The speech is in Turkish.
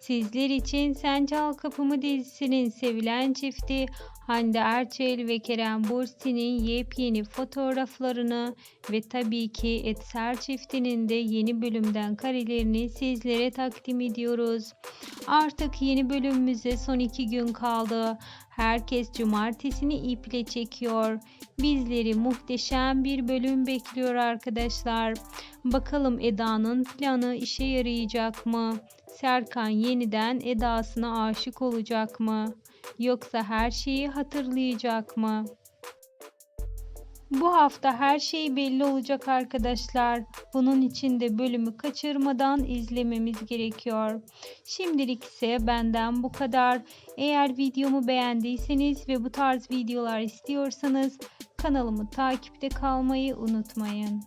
Sizler için Sen Çal Kapımı dizisinin sevilen çifti Hande Erçel ve Kerem Bürsin'in yepyeni fotoğraflarını ve tabii ki Etser çiftinin de yeni bölümden karelerini sizlere takdim ediyoruz. Artık yeni bölümümüze son iki gün kaldı. Herkes cumartesini iple çekiyor. Bizleri muhteşem bir bölüm bekliyor arkadaşlar. Bakalım Eda'nın planı işe yarayacak mı? Serkan yeniden Eda'sına aşık olacak mı? Yoksa her şeyi hatırlayacak mı? Bu hafta her şey belli olacak arkadaşlar. Bunun için de bölümü kaçırmadan izlememiz gerekiyor. Şimdilik ise benden bu kadar. Eğer videomu beğendiyseniz ve bu tarz videolar istiyorsanız kanalımı takipte kalmayı unutmayın.